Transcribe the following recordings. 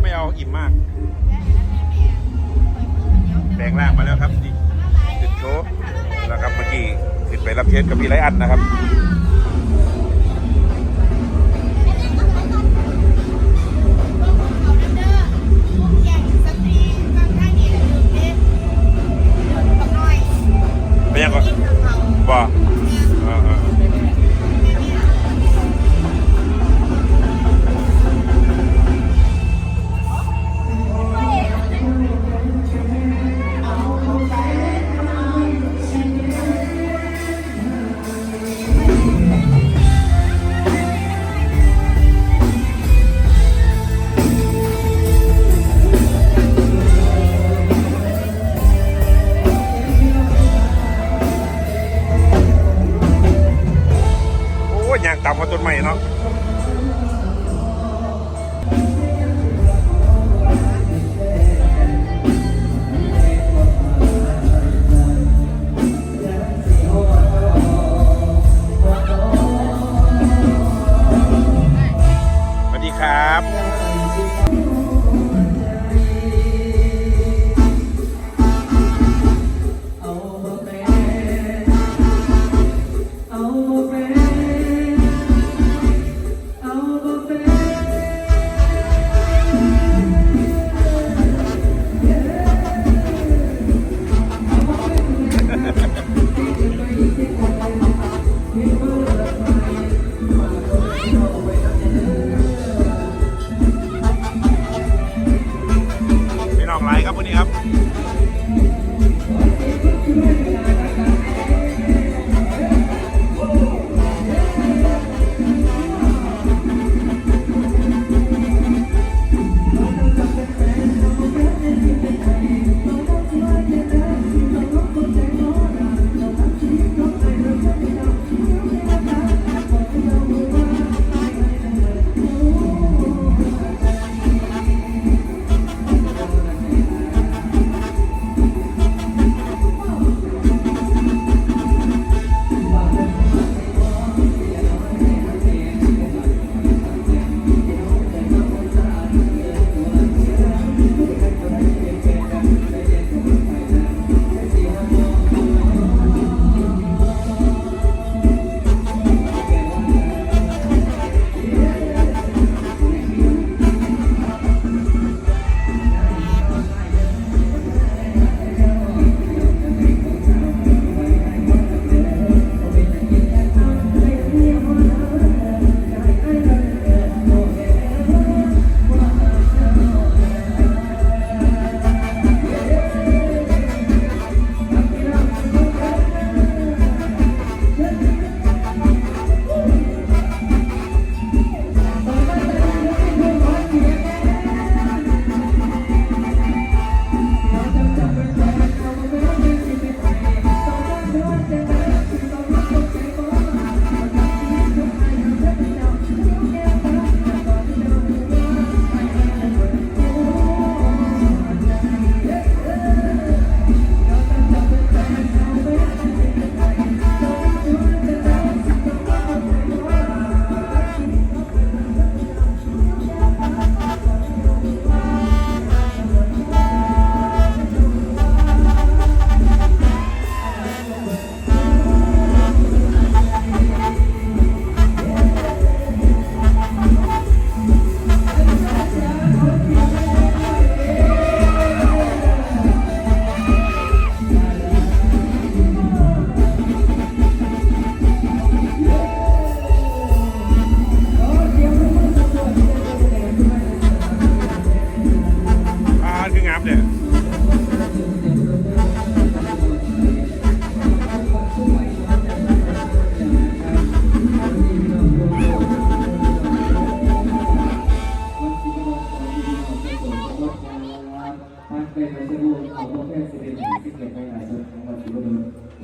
ไม่เอาอิ่มมาก แปลงร่างมาแล้วครับดีติดโชว์แล้วครับเมื่อกี้ติดไปรับเชิญกับพี่ไรอันนะครับ ต่ำกว่าต้นไม้เนาะ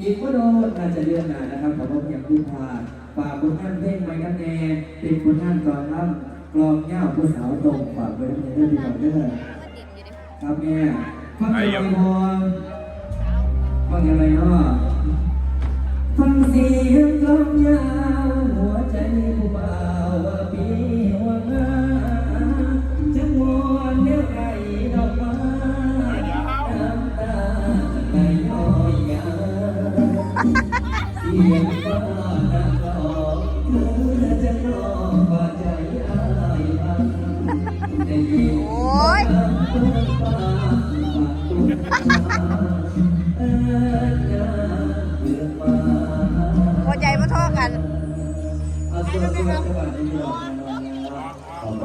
อีกก็โดนอาจจะเดือนหนานะครับขอบคุณอย่างคุณพาฝากคุณท่านเพลงไว้กันแน่เป็นคุณท่านกองน้ำกลองเง่าผู้สาวตรงฝากไว้ทั้งในเรื่องที่เราเด้อครับแม่ฟังเสียงพรฟังอะไรเนาะฟังเสียงกลองยาวหัวใจผู้บ่าวปีหัวเงา พอใจมาท่อกัน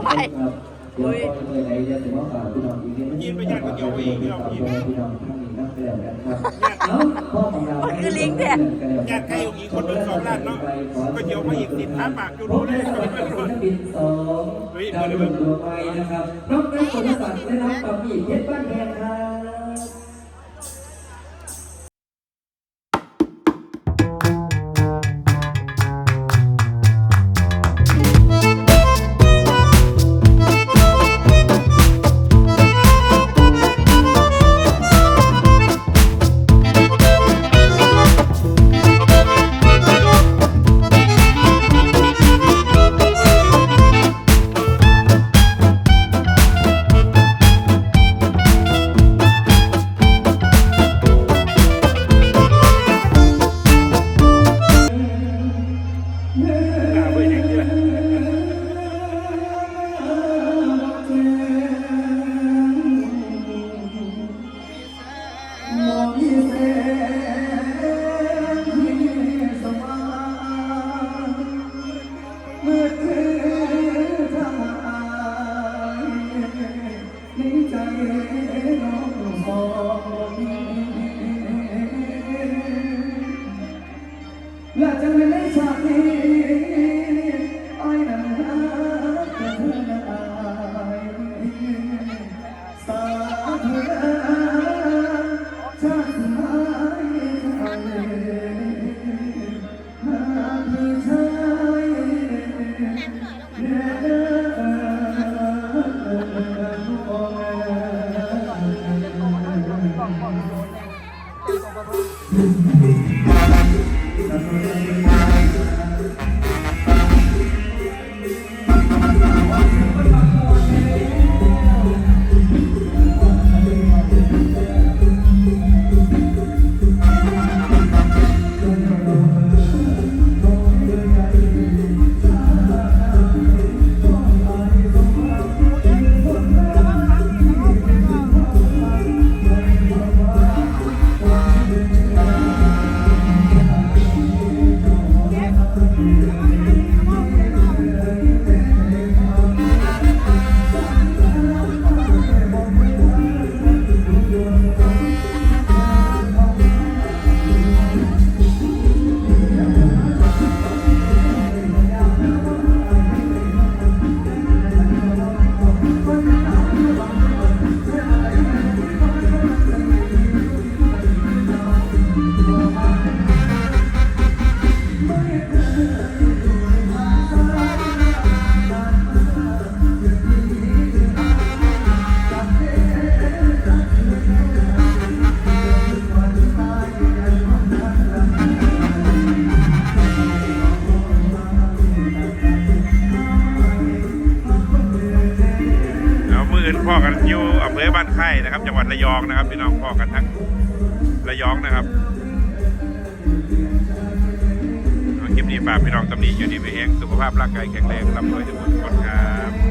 ไป อีกนิดนึงยินไปย่างก๋วยเตี๋ยวไปอีกพี่น้องอีกพี่น้องท่านนี้นั่งแล้วกันครับเอ้าพ่อของเรามันคือลิงก์เนี่ยญาติใครอยู่อีกคนหนึ่งสองล้านเนาะก๋วยเตี๋ยวมาอีกสิบล้านบาทอยู่พรู้บเลได้ยสวัสดีศิลปินสองดาวดวงดวงไฟนะครับน้องนักคนศักดิ์และน้องปามี่เพชรบ้านแพงครับ ในใจน้องสอง อแล้วมือ อื่นพ่อกันอยู่อำเภอบ้านไข่นะครับ จังหวัดระยองนะครับพี่น้องพ่อกันทั้งระยองนะครับคลิปนี้ฝากพี่น้องตำหนิอยู่ดีไปเองสุขภาพร่างกายแข็งแรงร่ำรวยทุกคนครับ